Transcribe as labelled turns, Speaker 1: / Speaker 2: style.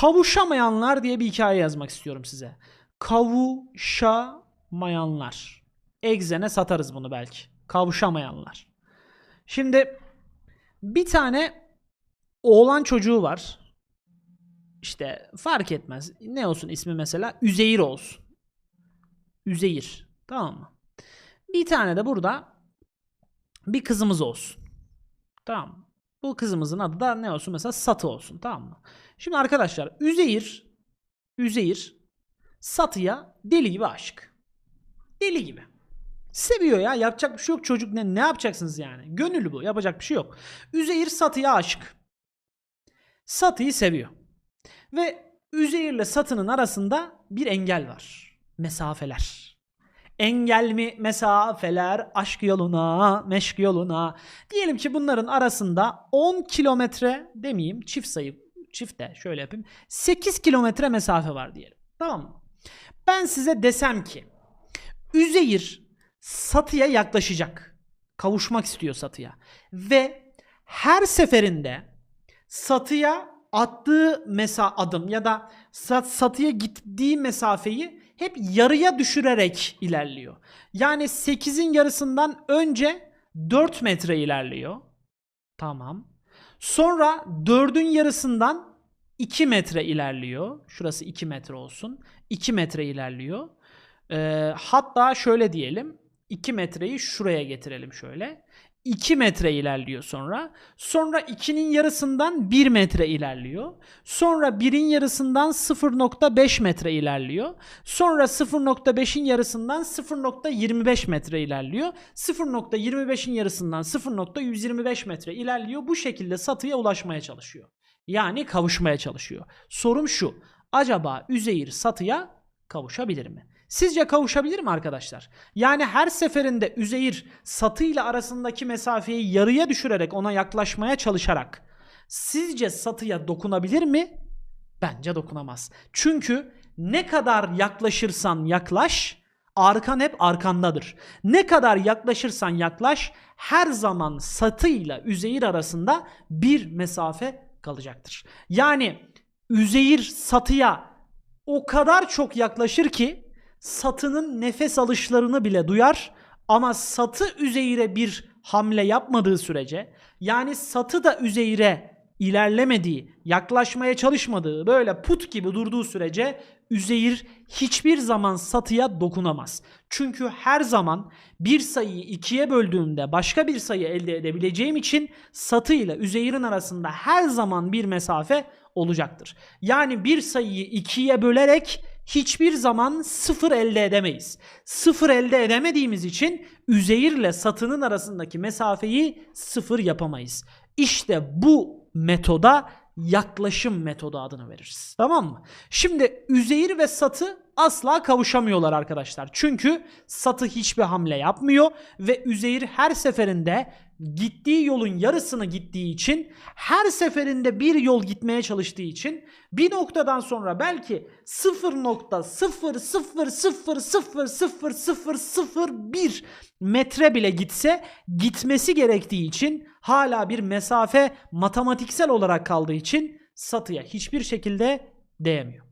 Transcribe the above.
Speaker 1: Kavuşamayanlar diye bir hikaye yazmak istiyorum size. Kavuşamayanlar. Egzen'e satarız bunu belki. Kavuşamayanlar. Şimdi bir tane oğlan çocuğu var. İşte fark etmez. Ne olsun ismi mesela? Üzeyir olsun. Üzeyir. Tamam mı? Bir tane de burada bir kızımız olsun. Tamam? Bu kızımızın adı da ne olsun? Mesela Satı olsun. Tamam mı? Şimdi arkadaşlar Üzeyir Üzeyir Satı'ya deli gibi aşık. Deli gibi. Seviyor ya. Yapacak bir şey yok çocuk. Ne, ne yapacaksınız yani? Gönüllü bu. Yapacak bir şey yok. Üzeyir Satı'ya aşık. Satı'yı seviyor. Ve Üzeyir'le Satı'nın arasında bir engel var. Mesafeler. Engel mi mesafeler aşk yoluna, meşk yoluna. Diyelim ki bunların arasında 10 kilometre demeyeyim çift sayı çift de şöyle yapayım. 8 kilometre mesafe var diyelim. Tamam mı? Ben size desem ki Üzeyir Satı'ya yaklaşacak. Kavuşmak istiyor Satı'ya. Ve her seferinde Satı'ya attığı mesa adım ya da sat, Satı'ya gittiği mesafeyi hep yarıya düşürerek ilerliyor. Yani 8'in yarısından önce 4 metre ilerliyor. Tamam. Sonra 4'ün yarısından 2 metre ilerliyor. Şurası 2 metre olsun. 2 metre ilerliyor. Ee, hatta şöyle diyelim. 2 metreyi şuraya getirelim şöyle. 2 metre ilerliyor sonra. Sonra 2'nin yarısından 1 metre ilerliyor. Sonra 1'in yarısından 0.5 metre ilerliyor. Sonra 0.5'in yarısından 0.25 metre ilerliyor. 0.25'in yarısından 0.125 metre ilerliyor. Bu şekilde satıya ulaşmaya çalışıyor. Yani kavuşmaya çalışıyor. Sorum şu. Acaba Üzeyir satıya kavuşabilir mi? Sizce kavuşabilir mi arkadaşlar? Yani her seferinde Üzeyir Satı ile arasındaki mesafeyi yarıya düşürerek ona yaklaşmaya çalışarak sizce Satı'ya dokunabilir mi? Bence dokunamaz. Çünkü ne kadar yaklaşırsan yaklaş, arkan hep arkandadır. Ne kadar yaklaşırsan yaklaş, her zaman Satı ile Üzeyir arasında bir mesafe kalacaktır. Yani Üzeyir Satı'ya o kadar çok yaklaşır ki Satı'nın nefes alışlarını bile duyar ama Satı Üzeyir'e bir hamle yapmadığı sürece yani Satı da Üzeyir'e ilerlemediği, yaklaşmaya çalışmadığı, böyle put gibi durduğu sürece Üzeyir hiçbir zaman Satı'ya dokunamaz. Çünkü her zaman bir sayıyı ikiye böldüğümde başka bir sayı elde edebileceğim için Satı ile Üzeyir'in arasında her zaman bir mesafe olacaktır. Yani bir sayıyı ikiye bölerek hiçbir zaman sıfır elde edemeyiz. Sıfır elde edemediğimiz için Üzeyir ile Satı'nın arasındaki mesafeyi sıfır yapamayız. İşte bu metoda yaklaşım metodu adını veririz. Tamam mı? Şimdi Üzeyir ve Satı asla kavuşamıyorlar arkadaşlar. Çünkü Satı hiçbir hamle yapmıyor ve Üzeyir her seferinde gittiği yolun yarısını gittiği için her seferinde bir yol gitmeye çalıştığı için bir noktadan sonra belki 0.000000001 metre bile gitse gitmesi gerektiği için hala bir mesafe matematiksel olarak kaldığı için satıya hiçbir şekilde değmiyor.